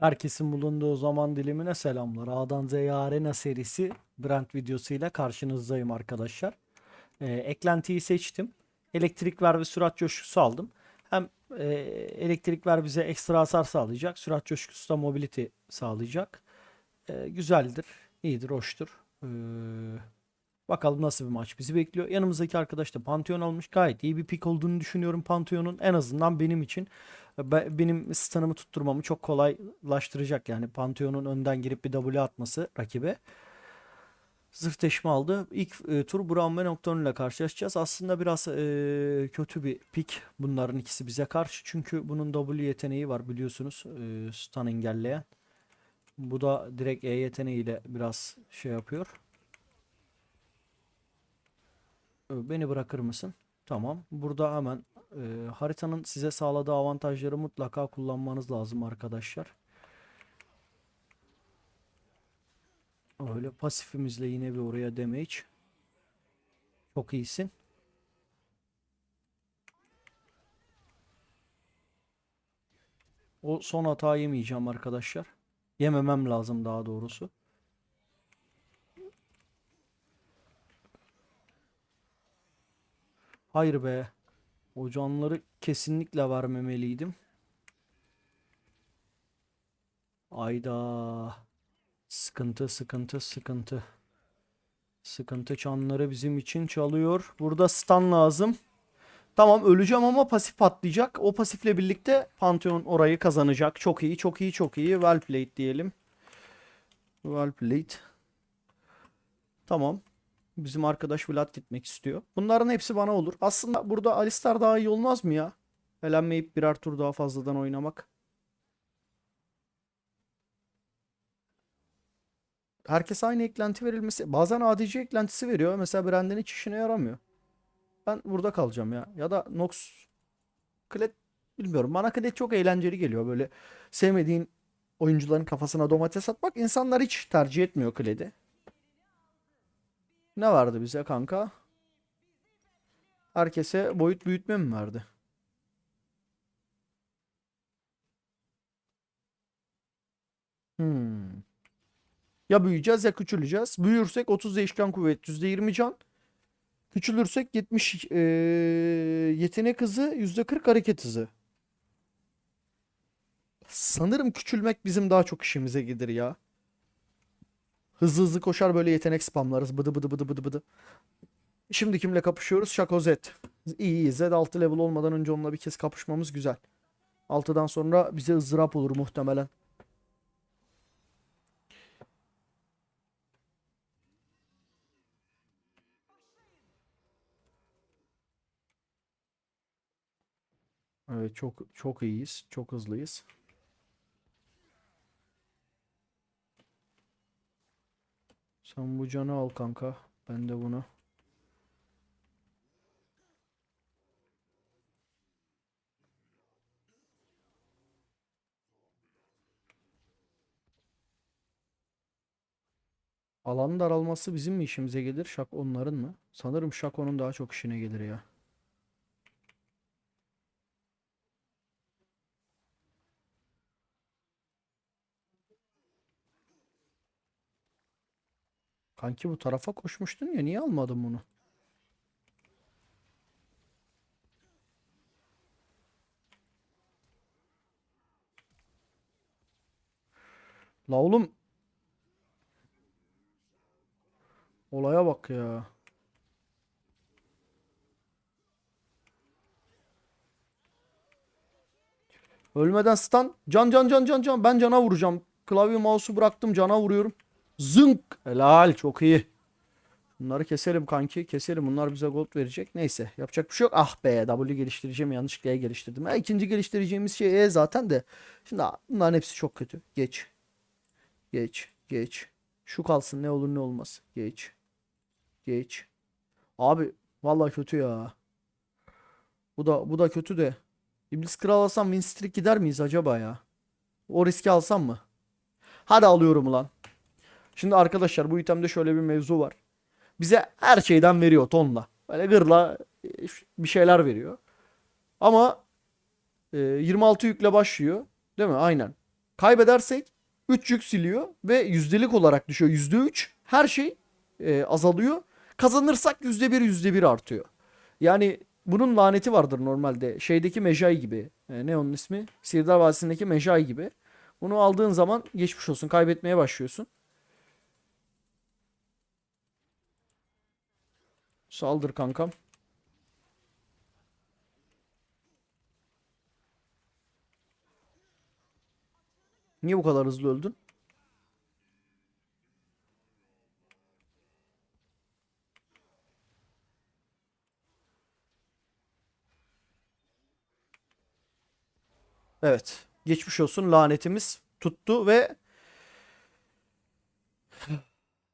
Herkesin bulunduğu zaman dilimine selamlar. A'dan Z'ye Arena serisi Brand videosuyla karşınızdayım arkadaşlar. Ee, eklentiyi seçtim. Elektrik ver ve sürat coşkusu aldım. Hem e, elektrik ver bize ekstra hasar sağlayacak. Sürat coşkusu da mobility sağlayacak. Ee, güzeldir, iyidir, hoştur. Ee, bakalım nasıl bir maç bizi bekliyor. Yanımızdaki arkadaş da Pantheon almış. Gayet iyi bir pick olduğunu düşünüyorum Pantheon'un. En azından benim için Be- benim stun'ımı tutturmamı çok kolaylaştıracak yani Pantheon'un önden girip bir W atması rakibe. Zırh deşme aldı. İlk e, tur Braum ve Nocturne ile karşılaşacağız. Aslında biraz e, kötü bir pick bunların ikisi bize karşı. Çünkü bunun W yeteneği var biliyorsunuz. E, stun engelleyen. Bu da direkt E yeteneğiyle biraz şey yapıyor. Beni bırakır mısın? Tamam. Burada hemen e, haritanın size sağladığı avantajları mutlaka kullanmanız lazım arkadaşlar. Öyle pasifimizle yine bir oraya damage. Çok iyisin. O son hatayı yemeyeceğim arkadaşlar. Yememem lazım daha doğrusu. Hayır be. O canları kesinlikle vermemeliydim. Ayda. Sıkıntı, sıkıntı, sıkıntı. Sıkıntı çanları bizim için çalıyor. Burada stun lazım. Tamam öleceğim ama pasif patlayacak. O pasifle birlikte Pantheon orayı kazanacak. Çok iyi, çok iyi, çok iyi. Well played diyelim. Well played. Tamam. Bizim arkadaş Vlad gitmek istiyor. Bunların hepsi bana olur. Aslında burada Alistar daha iyi olmaz mı ya? Elenmeyip birer tur daha fazladan oynamak. Herkes aynı eklenti verilmesi. Bazen ADC eklentisi veriyor. Mesela Brand'in hiç işine yaramıyor. Ben burada kalacağım ya. Ya da Nox Kled bilmiyorum. Bana Kled çok eğlenceli geliyor. Böyle sevmediğin oyuncuların kafasına domates atmak. İnsanlar hiç tercih etmiyor Kled'i. Ne vardı bize kanka? Herkese boyut büyütme mi verdi? Hmm. Ya büyüyeceğiz ya küçüleceğiz. Büyürsek 30 değişken kuvvet, %20 can. Küçülürsek 70 eee, yetenek hızı, %40 hareket hızı. Sanırım küçülmek bizim daha çok işimize gelir ya. Hızlı hızlı koşar böyle yetenek spamlarız. Bıdı bıdı bıdı bıdı bıdı. Şimdi kimle kapışıyoruz? Shaco Z. İyi. Z 6 level olmadan önce onunla bir kez kapışmamız güzel. 6'dan sonra bize ızdırap olur muhtemelen. Evet çok çok iyiyiz. Çok hızlıyız. Sen bu canı al kanka. Ben de bunu. Alan daralması bizim mi işimize gelir? Şak onların mı? Sanırım Şak onun daha çok işine gelir ya. Kanki bu tarafa koşmuştun ya niye almadın bunu? La oğlum. Olaya bak ya. Ölmeden stun. Can can can can can. Ben cana vuracağım. Klavye mouse'u bıraktım cana vuruyorum. Zınk. Helal çok iyi. Bunları keselim kanki. Keselim. Bunlar bize gold verecek. Neyse. Yapacak bir şey yok. Ah be. W geliştireceğim. Yanlışlıkla E geliştirdim. Ha, ikinci geliştireceğimiz şey E zaten de. Şimdi bunların hepsi çok kötü. Geç. Geç. Geç. Şu kalsın. Ne olur ne olmaz. Geç. Geç. Abi. Vallahi kötü ya. Bu da bu da kötü de. İblis Kral alsam win streak gider miyiz acaba ya? O riski alsam mı? Hadi alıyorum ulan. Şimdi arkadaşlar bu itemde şöyle bir mevzu var. Bize her şeyden veriyor tonla. Böyle gırla e, bir şeyler veriyor. Ama e, 26 yükle başlıyor. Değil mi? Aynen. Kaybedersek 3 yük siliyor ve yüzdelik olarak düşüyor. %3 her şey e, azalıyor. Kazanırsak %1 %1 artıyor. Yani bunun laneti vardır normalde. Şeydeki Mejai gibi. E, ne onun ismi? Sirdar Vadisi'ndeki Mejai gibi. Bunu aldığın zaman geçmiş olsun. Kaybetmeye başlıyorsun. Saldır kankam. Niye bu kadar hızlı öldün? Evet. Geçmiş olsun lanetimiz tuttu ve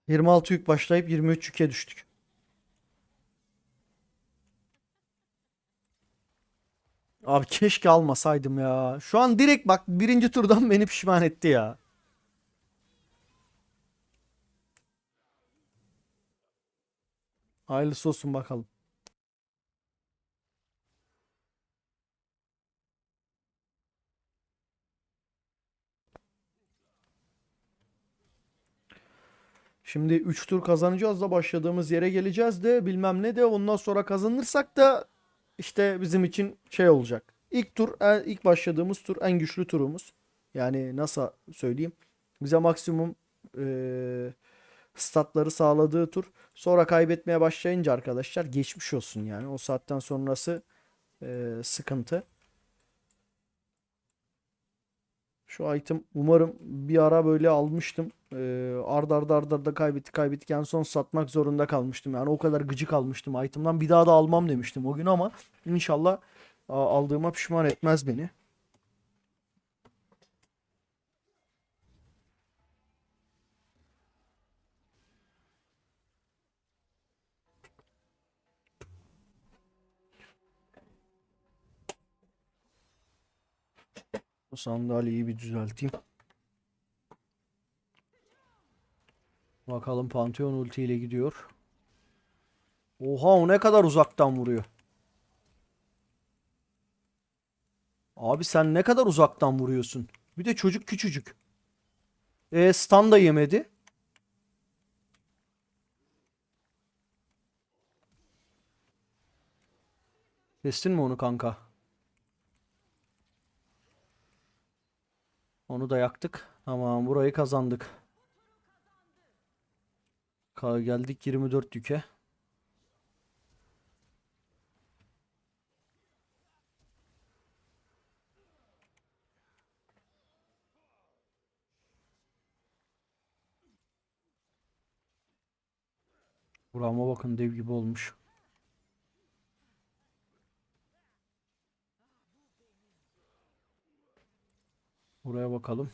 26 yük başlayıp 23 yüke düştük. Abi keşke almasaydım ya. Şu an direkt bak birinci turdan beni pişman etti ya. Hayırlısı olsun bakalım. Şimdi 3 tur kazanacağız da başladığımız yere geleceğiz de bilmem ne de ondan sonra kazanırsak da işte bizim için şey olacak. İlk tur en- ilk başladığımız tur en güçlü turumuz. Yani nasıl söyleyeyim? Bize maksimum eee statları sağladığı tur. Sonra kaybetmeye başlayınca arkadaşlar geçmiş olsun yani. O saatten sonrası eee, sıkıntı. Şu item umarım bir ara böyle almıştım. Ee, ard arda ard arda kaybettik kaybettik. En son satmak zorunda kalmıştım. Yani o kadar gıcık almıştım item'dan. Bir daha da almam demiştim o gün ama inşallah aldığıma pişman etmez beni. Sandalyeyi bir düzelteyim. Bakalım Pantheon ulti ile gidiyor. Oha o ne kadar uzaktan vuruyor. Abi sen ne kadar uzaktan vuruyorsun. Bir de çocuk küçücük. E stun da yemedi. Kestin mi onu kanka? Onu da yaktık. Tamam burayı kazandık. Ka- geldik 24 yüke. Burama bakın dev gibi olmuş. Buraya bakalım.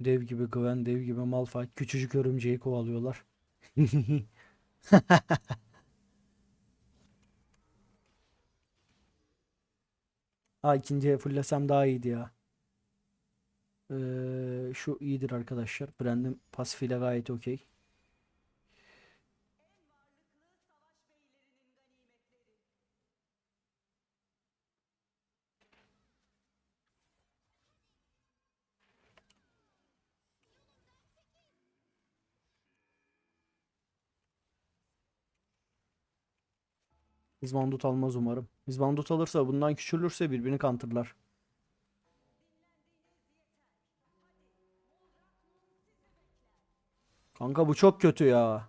Dev gibi Gwen, dev gibi Malphite. Küçücük örümceği kovalıyorlar. Ha ikinciye fullesem daha iyiydi ya. Ee, şu iyidir arkadaşlar. Brand'in pasifiyle gayet okey. İzbandut almaz umarım. İzbandut alırsa bundan küçülürse birbirini kantırlar. Kanka bu çok kötü ya.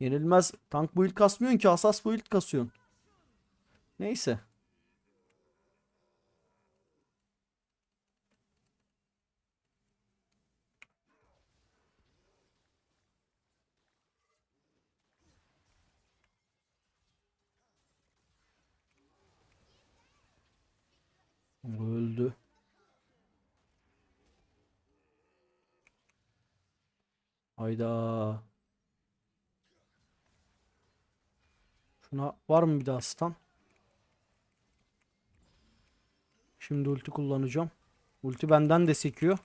Yenilmez. Tank build kasmıyorsun ki asas build kasıyorsun. Neyse. Öldü. Hayda. Şuna var mı bir daha stun? Şimdi ulti kullanacağım. Ulti benden de sekiyor.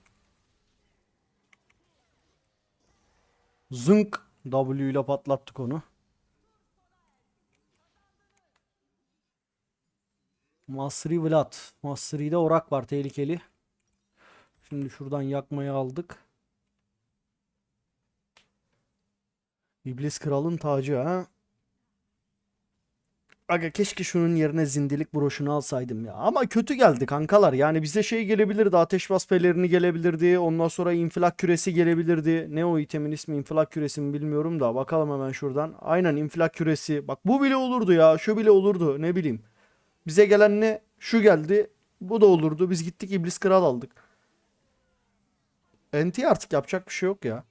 Zınk. W ile patlattık onu. Masri Vlad. Masri'de orak var tehlikeli. Şimdi şuradan yakmayı aldık. İblis Kral'ın tacı ha. Aga keşke şunun yerine zindelik broşunu alsaydım ya. Ama kötü geldi kankalar. Yani bize şey gelebilirdi. Ateş bas pelerini gelebilirdi. Ondan sonra infilak küresi gelebilirdi. Ne o itemin ismi? infilak küresi mi bilmiyorum da. Bakalım hemen şuradan. Aynen infilak küresi. Bak bu bile olurdu ya. Şu bile olurdu. Ne bileyim. Bize gelen ne? Şu geldi. Bu da olurdu. Biz gittik iblis kral aldık. NT artık yapacak bir şey yok ya.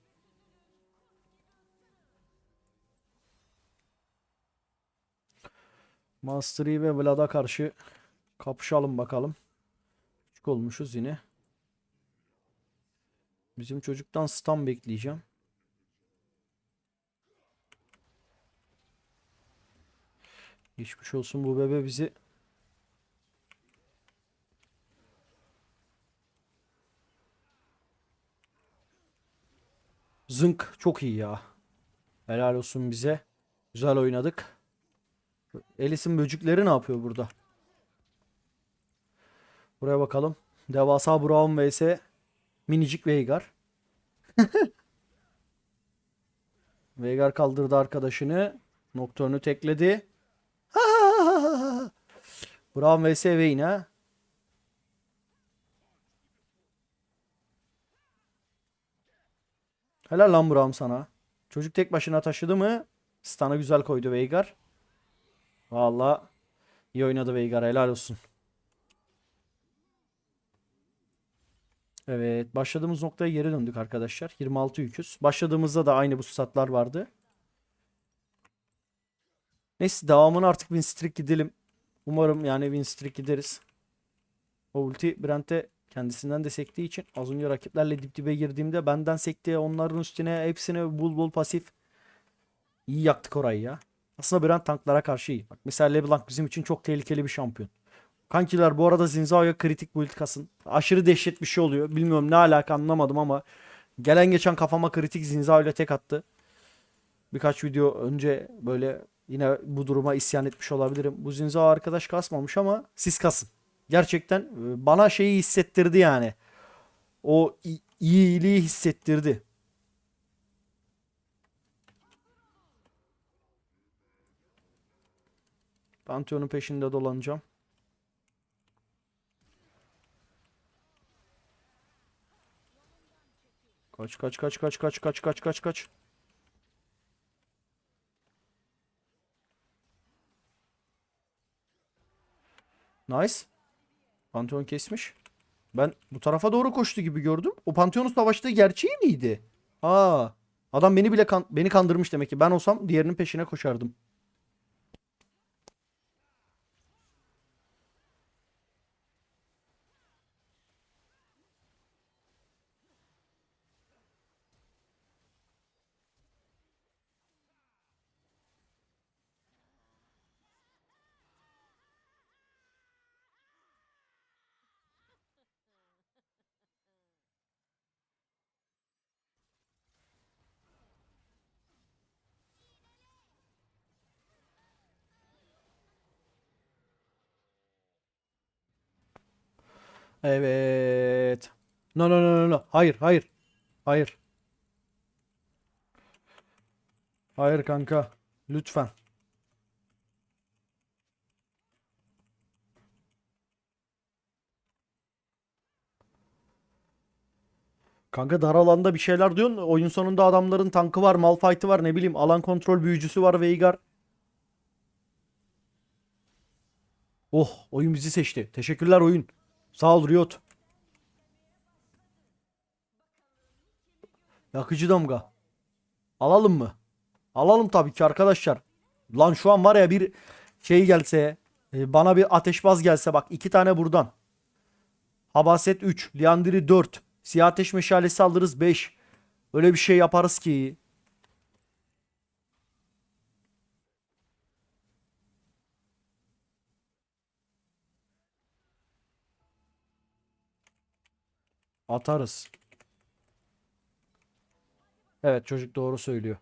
Master Yi ve Vlad'a karşı kapışalım bakalım. Küçük olmuşuz yine. Bizim çocuktan stun bekleyeceğim. Geçmiş olsun bu bebe bizi Zınk çok iyi ya. Helal olsun bize. Güzel oynadık. Elis'in böcükleri ne yapıyor burada? Buraya bakalım. Devasa Brown vs minicik Veigar. Veigar kaldırdı arkadaşını. Nocturne'ü tekledi. Brown vs Vayne ha. Helal lan Brown sana. Çocuk tek başına taşıdı mı? Stun'ı güzel koydu Veigar. Valla iyi oynadı Veigar helal olsun. Evet başladığımız noktaya geri döndük arkadaşlar. 26 yüküz. Başladığımızda da aynı bu statlar vardı. Neyse devamını artık win streak gidelim. Umarım yani win streak gideriz. O ulti Brent'e kendisinden de sektiği için az önce rakiplerle dip dibe girdiğimde benden sektiği onların üstüne hepsine bul bul pasif. İyi yaktık orayı ya. Aslında Brent tanklara karşı iyi. Bak mesela LeBlanc bizim için çok tehlikeli bir şampiyon. Kankiler bu arada Zinzao'ya kritik build kasın. Aşırı dehşet bir şey oluyor. Bilmiyorum ne alaka anlamadım ama gelen geçen kafama kritik Zinzao ile tek attı. Birkaç video önce böyle yine bu duruma isyan etmiş olabilirim. Bu Zinzao arkadaş kasmamış ama siz kasın. Gerçekten e, bana şeyi hissettirdi yani. O iyiliği hissettirdi. Pantheon'un peşinde dolanacağım. Kaç kaç kaç kaç kaç kaç kaç kaç kaç. Nice. Pantheon kesmiş. Ben bu tarafa doğru koştu gibi gördüm. O Pantheon'un savaştığı gerçeği miydi? Aa. Adam beni bile kan beni kandırmış demek ki. Ben olsam diğerinin peşine koşardım. Evet. No no no no no. Hayır hayır. Hayır. Hayır kanka. Lütfen. Kanka dar alanda bir şeyler diyorsun. Oyun sonunda adamların tankı var, Malphite'ı var, ne bileyim alan kontrol büyücüsü var, Veigar. Oh, oyun bizi seçti. Teşekkürler oyun. Sağ ol Riot. Yakıcı damga. Alalım mı? Alalım tabii ki arkadaşlar. Lan şu an var ya bir şey gelse, e, bana bir ateşbaz gelse bak iki tane buradan. Habaset 3, Liandiri 4, Siyah Ateş Meşalesi alırız 5. Öyle bir şey yaparız ki. Atarız. Evet çocuk doğru söylüyor.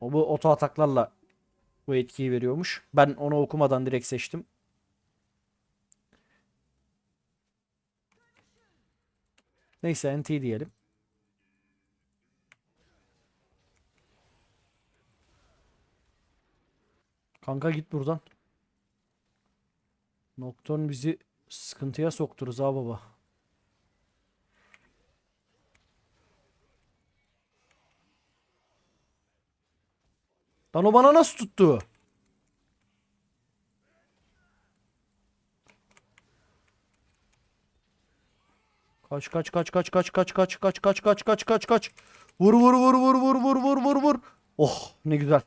O bu oto ataklarla bu etkiyi veriyormuş. Ben onu okumadan direkt seçtim. Neyse NT diyelim. Kanka git buradan. Nocturne bizi sıkıntıya sokturuz ha baba. Lan o bana nasıl tuttu? Kaç kaç kaç kaç kaç kaç kaç kaç kaç kaç kaç kaç kaç. Vur vur vur vur vur vur vur vur vur. Oh ne güzel.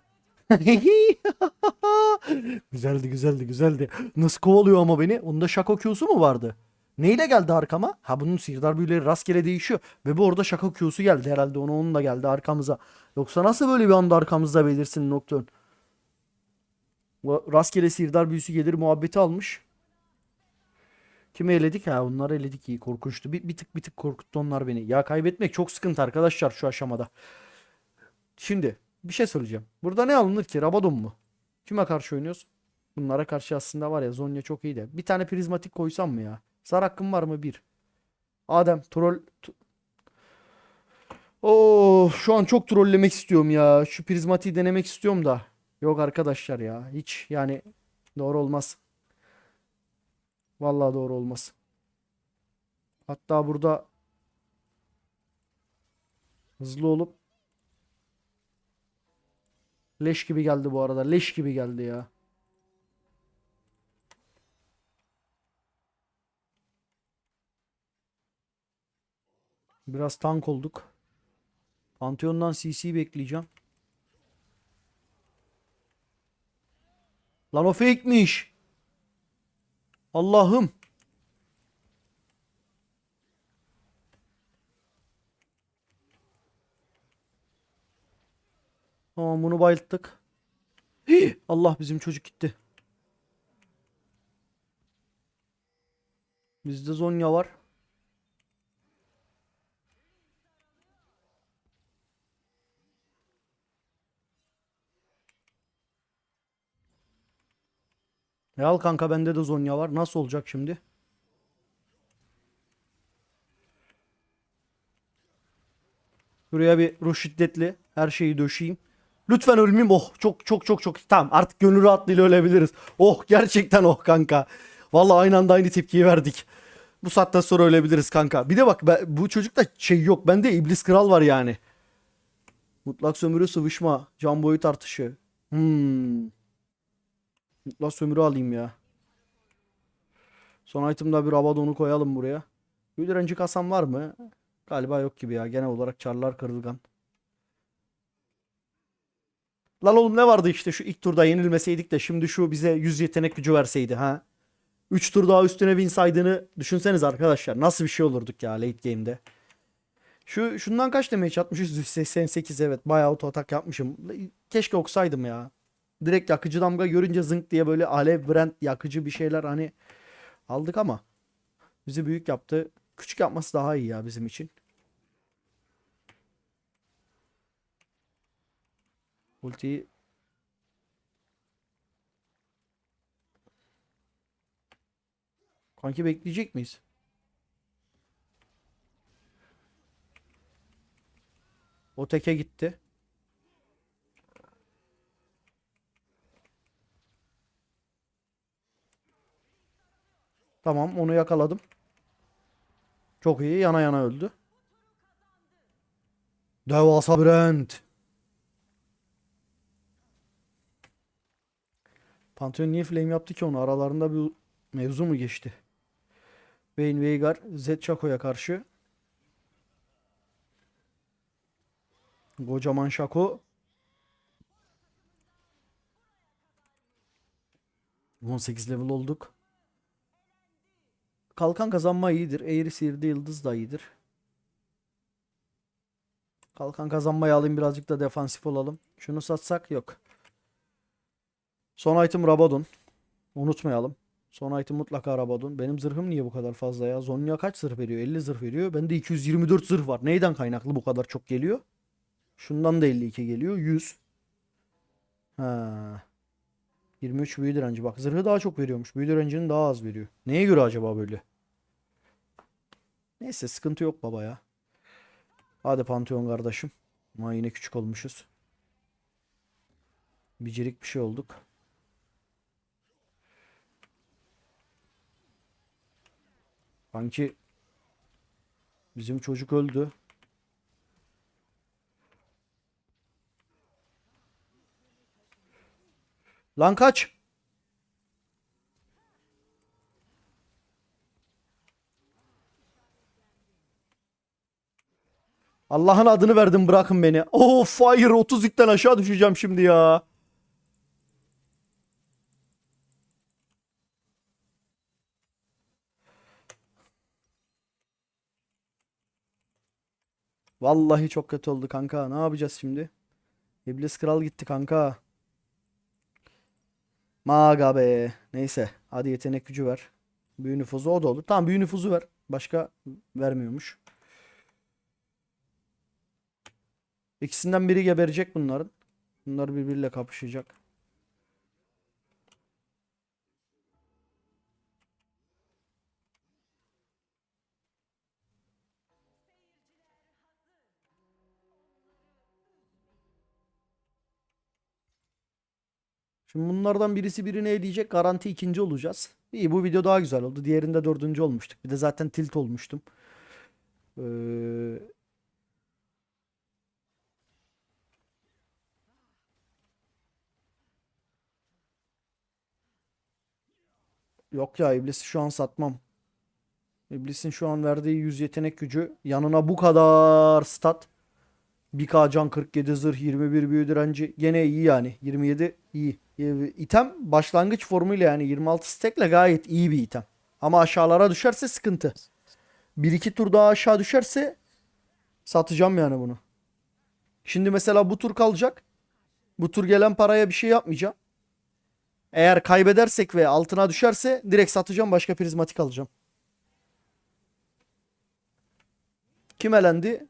güzeldi güzeldi güzeldi. Nasıl kovalıyor ama beni? Onda şaka Q'su mu vardı? Neyle geldi arkama? Ha bunun sihirdar büyüleri rastgele değişiyor. Ve bu orada şaka Q'su geldi herhalde. Ona onun da geldi arkamıza. Yoksa nasıl böyle bir anda arkamızda belirsin Nocturne? Rastgele sihirdar büyüsü gelir muhabbeti almış. Kimi eledik? Ha onları eledik iyi korkunçtu. Bir, bir tık bir tık korkuttu onlar beni. Ya kaybetmek çok sıkıntı arkadaşlar şu aşamada. Şimdi bir şey söyleyeceğim. Burada ne alınır ki? Rabadon mu? Kime karşı oynuyoruz? Bunlara karşı aslında var ya Zonya çok iyi de. Bir tane prizmatik koysam mı ya? Zar hakkım var mı? Bir. Adem troll... Oo, şu an çok trollemek istiyorum ya. Şu prizmatiği denemek istiyorum da. Yok arkadaşlar ya. Hiç yani doğru olmaz. Vallahi doğru olmaz. Hatta burada hızlı olup leş gibi geldi bu arada. Leş gibi geldi ya. Biraz tank olduk. Pantheon'dan CC bekleyeceğim. Lan o fake'miş. Allah'ım. Tamam bunu bayılttık. Hii, Allah bizim çocuk gitti. Bizde Zonya var. E al kanka bende de Zonya var. Nasıl olacak şimdi? Buraya bir ruh şiddetli her şeyi döşeyim. Lütfen ölmeyeyim. Oh çok çok çok çok. Tamam artık gönül rahatlığıyla ölebiliriz. Oh gerçekten oh kanka. Vallahi aynı anda aynı tepkiyi verdik. Bu saatten sonra ölebiliriz kanka. Bir de bak ben, bu çocukta şey yok. Bende iblis kral var yani. Mutlak sömürü sıvışma. Can boyu tartışı. Hmm. Mutlak sömürü alayım ya. Son item'da bir Abaddon'u koyalım buraya. Bir direnci kasam var mı? Galiba yok gibi ya. Genel olarak çarlar kırılgan. Lan oğlum ne vardı işte şu ilk turda yenilmeseydik de şimdi şu bize 100 yetenek gücü verseydi ha. 3 tur daha üstüne win saydığını düşünseniz arkadaşlar. Nasıl bir şey olurduk ya late game'de. Şu şundan kaç damage atmışız? 188 evet. Bayağı auto atak yapmışım. Keşke okusaydım ya. Direkt yakıcı damga görünce zınk diye böyle alev brand yakıcı bir şeyler hani aldık ama bizi büyük yaptı. Küçük yapması daha iyi ya bizim için. Ultiyi Kanki bekleyecek miyiz? O teke gitti. Tamam onu yakaladım. Çok iyi yana yana öldü. Devasa Brent. Pantheon niye flame yaptı ki onu? Aralarında bir mevzu mu geçti? Vayne Veigar Zed Chaco'ya karşı. Kocaman Şako. 18 level olduk. Kalkan kazanma iyidir. Eğri sihirde yıldız da iyidir. Kalkan kazanmayı alayım birazcık da defansif olalım. Şunu satsak yok. Son item Rabadon. Unutmayalım. Son item mutlaka Rabadon. Benim zırhım niye bu kadar fazla ya? Zonya kaç zırh veriyor? 50 zırh veriyor. Bende 224 zırh var. Neyden kaynaklı bu kadar çok geliyor? Şundan da 52 geliyor. 100. Ha. 23 büyü direnci. Bak zırhı daha çok veriyormuş. Büyü direncinin daha az veriyor. Neye göre acaba böyle? Neyse sıkıntı yok baba ya. Hadi Pantheon kardeşim. Ama yine küçük olmuşuz. Bicirik bir şey olduk. Sanki bizim çocuk öldü. Lan kaç. Allah'ın adını verdim bırakın beni. Oh fire 30 ikten aşağı düşeceğim şimdi ya. Vallahi çok kötü oldu kanka. Ne yapacağız şimdi? İblis Kral gitti kanka. Maga be. Neyse. Hadi yetenek gücü ver. Büyü nüfuzu o da olur. Tamam büyü nüfuzu ver. Başka vermiyormuş. İkisinden biri geberecek bunların. Bunlar birbiriyle kapışacak. Şimdi bunlardan birisi birini eleyecek. Garanti ikinci olacağız. İyi bu video daha güzel oldu. Diğerinde dördüncü olmuştuk. Bir de zaten tilt olmuştum. Ee, Yok ya iblisi şu an satmam. İblisin şu an verdiği 100 yetenek gücü yanına bu kadar stat. 1K can 47 zırh 21 büyü direnci gene iyi yani 27 iyi. Ee, İtem başlangıç formuyla yani 26 stack'le gayet iyi bir item. Ama aşağılara düşerse sıkıntı. 1-2 tur daha aşağı düşerse satacağım yani bunu. Şimdi mesela bu tur kalacak. Bu tur gelen paraya bir şey yapmayacağım. Eğer kaybedersek ve altına düşerse direkt satacağım başka prizmatik alacağım. Kim elendi?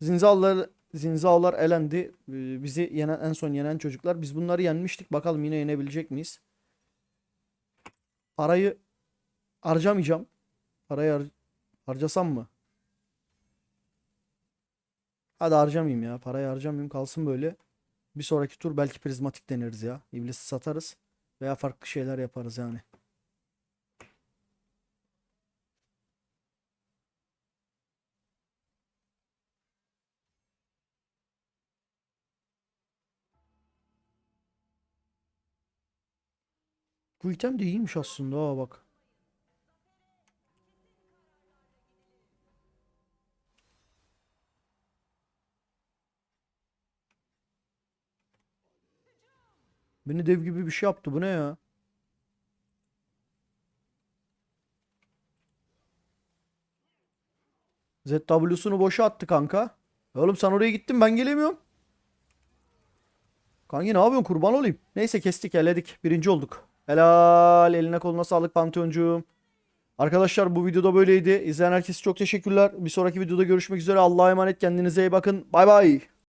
Zinzallar Zinzallar elendi. Ee, Bizi yenen en son yenen çocuklar. Biz bunları yenmiştik. Bakalım yine yenebilecek miyiz? Parayı harcamayacağım. Parayı har- harcasam mı? Hadi harcamayayım ya. Parayı harcamayayım kalsın böyle. Bir sonraki tur belki prizmatik deneriz ya. İblisi satarız. Veya farklı şeyler yaparız yani. Bu item de iyiymiş aslında ha bak. Beni dev gibi bir şey yaptı. Bu ne ya? ZW'sunu boşa attı kanka. Oğlum sen oraya gittin ben gelemiyorum. Kanki ne yapıyorsun kurban olayım. Neyse kestik eledik. Birinci olduk. Helal eline koluna sağlık Pantheon'cuğum. Arkadaşlar bu videoda böyleydi. İzleyen herkese çok teşekkürler. Bir sonraki videoda görüşmek üzere. Allah'a emanet kendinize iyi bakın. Bay bay.